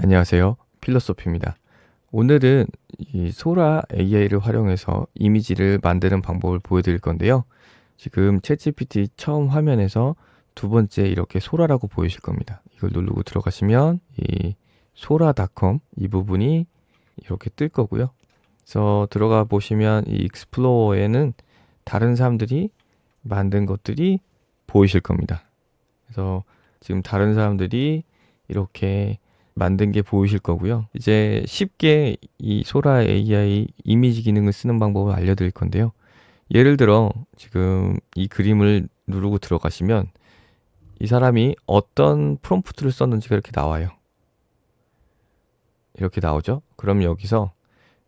안녕하세요. 필로소피입니다. 오늘은 이 소라 AI를 활용해서 이미지를 만드는 방법을 보여드릴 건데요. 지금 챗GPT 처음 화면에서 두 번째 이렇게 소라라고 보이실 겁니다. 이걸 누르고 들어가시면 이 소라닷컴 이 부분이 이렇게 뜰 거고요. 그래서 들어가 보시면 이 익스플로어에는 다른 사람들이 만든 것들이 보이실 겁니다. 그래서 지금 다른 사람들이 이렇게 만든 게 보이실 거고요. 이제 쉽게 이 소라 AI 이미지 기능을 쓰는 방법을 알려드릴 건데요. 예를 들어 지금 이 그림을 누르고 들어가시면 이 사람이 어떤 프롬프트를 썼는지가 이렇게 나와요. 이렇게 나오죠? 그럼 여기서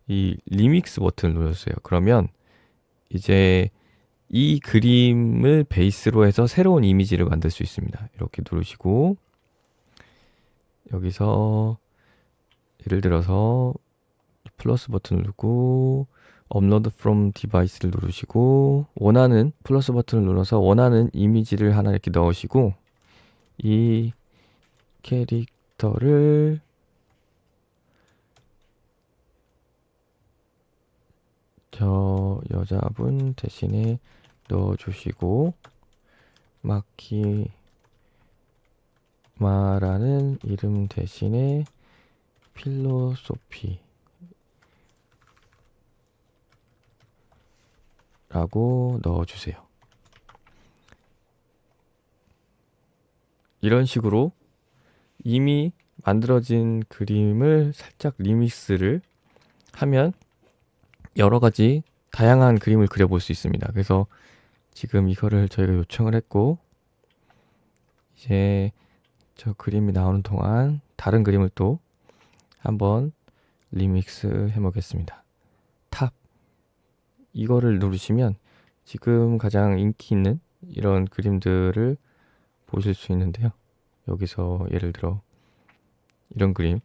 이 리믹스 버튼을 눌러주세요. 그러면 이제 이 그림을 베이스로 해서 새로운 이미지를 만들 수 있습니다. 이렇게 누르시고 여기서 예를 들어서 플러스 버튼을 누르고 업로드 프롬 디바이스를 누르시고 원하는 플러스 버튼을 눌러서 원하는 이미지를 하나 이렇게 넣으시고 이 캐릭터를 저 여자분 대신에 넣어주시고 마키 마라는 이름 대신에 필로소피 라고 넣어주세요. 이런 식으로 이미 만들어진 그림을 살짝 리믹스를 하면 여러 가지 다양한 그림을 그려볼 수 있습니다. 그래서 지금 이거를 저희가 요청을 했고 이제 저 그림이 나오는 동안 다른 그림을 또 한번 리믹스 해보겠습니다. 탑 이거를 누르시면 지금 가장 인기 있는 이런 그림들을 보실 수 있는데요. 여기서 예를 들어 이런 그림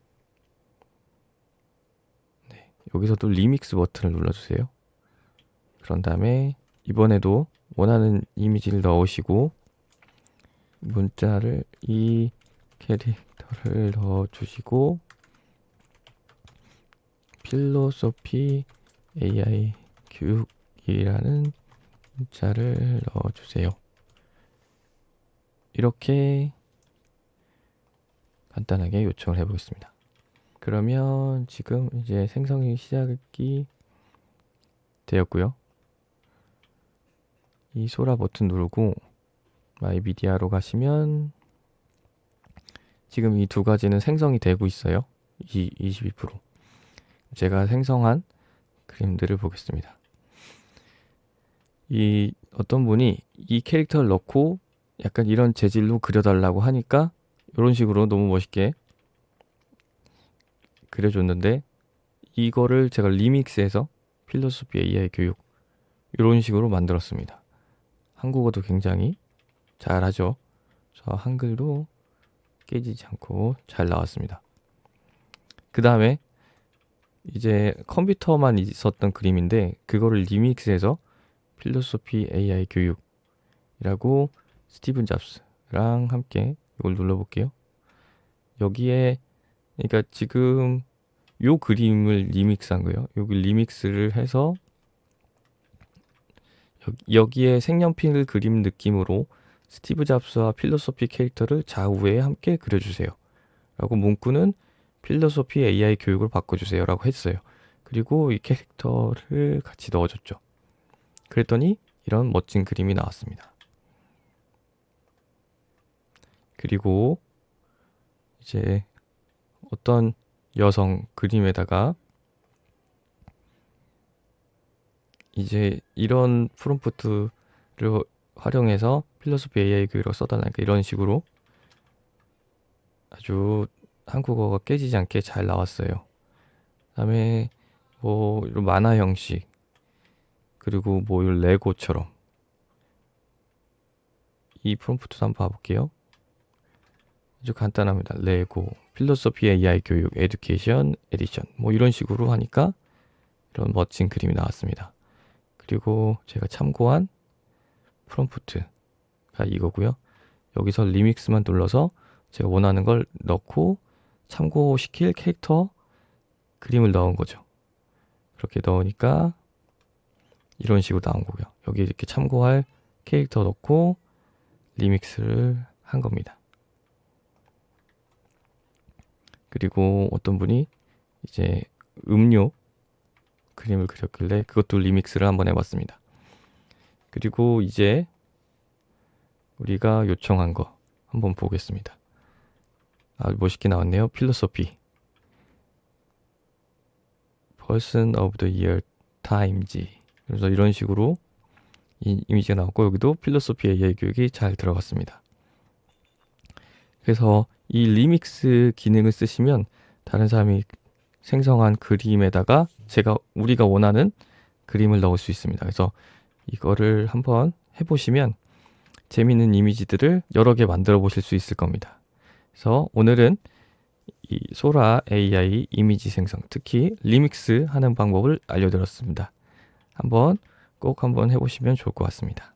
네, 여기서도 리믹스 버튼을 눌러주세요. 그런 다음에 이번에도 원하는 이미지를 넣으시고 문자를 이 캐릭터를 넣어주시고 필로소피 AI 교육이라는 문자를 넣어주세요. 이렇게 간단하게 요청을 해보겠습니다. 그러면 지금 이제 생성이 시작이 되었고요. 이 소라 버튼 누르고 마이 미디어로 가시면 지금 이 두 가지는 생성이 되고 있어요. 22% 제가 생성한 그림들을 보겠습니다. 이 어떤 분이 이 캐릭터를 넣고 약간 이런 재질로 그려달라고 하니까 이런 식으로 너무 멋있게 그려줬는데 이거를 제가 리믹스해서 필로소피 AI 교육 이런 식으로 만들었습니다. 한국어도 굉장히 잘하죠. 저 한글도 깨지지 않고 잘 나왔습니다. 그 다음에 이제 컴퓨터만 있었던 그림인데 그거를 리믹스해서 필로소피 AI 교육이라고 스티븐 잡스랑 함께 이걸 눌러볼게요. 여기에 그러니까 지금 요 그림을 리믹스한 거예요. 여기 리믹스를 해서 여기에 색연필 그림 느낌으로 스티브 잡스와 필로소피 캐릭터를 좌우에 함께 그려주세요. 라고 문구는 필로소피 AI 교육을 바꿔주세요. 라고 했어요. 그리고 이 캐릭터를 같이 넣어줬죠. 그랬더니 이런 멋진 그림이 나왔습니다. 그리고 이제 어떤 여성 그림에다가 이제 이런 프롬프트를 활용해서 필로소피 AI 교육을 써달라니까 이런 식으로 아주 한국어가 깨지지 않게 잘 나왔어요. 그다음에 뭐 이런 만화 형식 그리고 뭐 레고처럼 이 프롬프트도 한번 봐볼게요. 아주 간단합니다. 레고, 필로소피 AI 교육, 에듀케이션, 에디션 뭐 이런 식으로 하니까 이런 멋진 그림이 나왔습니다. 그리고 제가 참고한 프롬프트가 이거고요. 여기서 리믹스만 눌러서 제가 원하는 걸 넣고 참고시킬 캐릭터 그림을 넣은 거죠. 그렇게 넣으니까 이런 식으로 나온 거고요. 여기 이렇게 참고할 캐릭터 넣고 리믹스를 한 겁니다. 그리고 어떤 분이 이제 음료 그림을 그렸길래 그것도 리믹스를 한번 해봤습니다. 그리고 이제 우리가 요청한 거 한번 보겠습니다. 아, 멋있게 나왔네요. 필로소피. Person of the Year Times. 그래서 이런 식으로 이 이미지가 나왔고 여기도 필로소피 AI 교육이 잘 들어갔습니다. 그래서 이 리믹스 기능을 쓰시면 다른 사람이 생성한 그림에다가 제가 우리가 원하는 그림을 넣을 수 있습니다. 그래서 이거를 한번 해보시면 재미있는 이미지들을 여러 개 만들어 보실 수 있을 겁니다. 그래서 오늘은 이 소라 AI 이미지 생성, 특히 리믹스 하는 방법을 알려드렸습니다. 한번 꼭 한번 해보시면 좋을 것 같습니다.